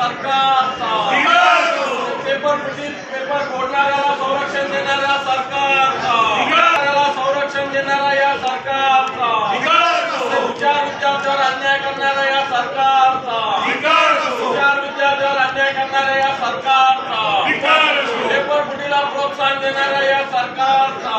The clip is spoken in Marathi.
सरकार पेपर फुटीत पेपर फोडणाऱ्याला संरक्षण देणाऱ्या सरकारचा. संरक्षण देणाऱ्या या सरकारचा. विचार विद्यार्थ्यावर अन्याय करणाऱ्या या सरकारचा. विचार विद्यार्थ्यावर अन्याय करणाऱ्या या सरकारचा. पेपर फुटीला प्रोत्साहन देणाऱ्या या सरकारचा.